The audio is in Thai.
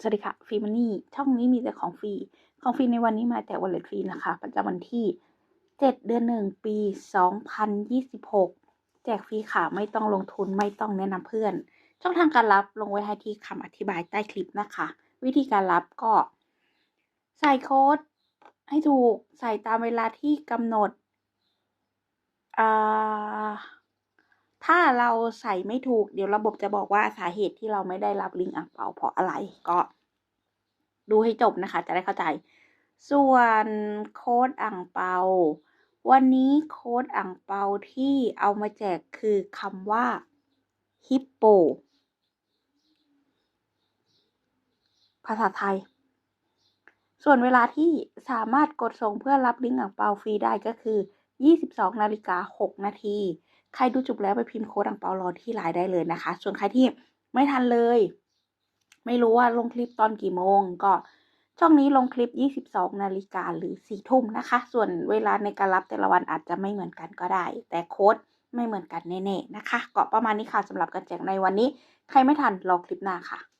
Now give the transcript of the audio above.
สวัสดีค่ะฟรีมันนี่ช่องนี้มีแต่ของฟรีของฟรีในวันนี้มาแต่วันเลทฟรีนะคะ ประจำวันที่ 7 เดือน1ปี 2026 แจกฟรีค่ะ ไม่ต้องลงทุนไม่ต้องแนะนำเพื่อน ช่องทางการรับลงไว้ให้ที่คำอธิบายใต้คลิปนะคะ วิธีการรับก็ ใส่โค้ดให้ถูกใส่ตามเวลาที่กำหนดอ่า ถ้าเราใส่ไม่ถูกเดี๋ยวระบบจะบอกว่าสาเหตุที่เราไม่ได้รับลิงก์อ่างเปาเพราะอะไรก็ดูให้จบนะคะ จะได้เข้าใจ ส่วนโค้ดอ่างเปา วันนี้โค้ดอ่างเปาที่เอามาแจกคือคำว่าฮิปโปภาษาไทย ส่วนเวลาที่สามารถกดส่งเพื่อรับลิงก์อ่างเปาฟรีได้ก็คือ 22นาฬิกา6นาทีใครดูจบแล้วไปพิมพ์โค้ดอ่างเปารอที่ไลน์ได้เลยนะคะ ส่วนใครที่ไม่ทันเลย ไม่รู้ว่าลงคลิปตอนกี่โมง ก็ช่องนี้ลงคลิป 22นาฬิกาหรือ4ทุ่มนะคะ ส่วนเวลาในการรับแต่ละวันอาจจะไม่เหมือนกันก็ได้ แต่โค้ดไม่เหมือนกันแน่ๆนะคะ ก็ประมาณนี้ค่ะสำหรับการแจกในวันนี้ ใครไม่ทันรอคลิปหน้าค่ะ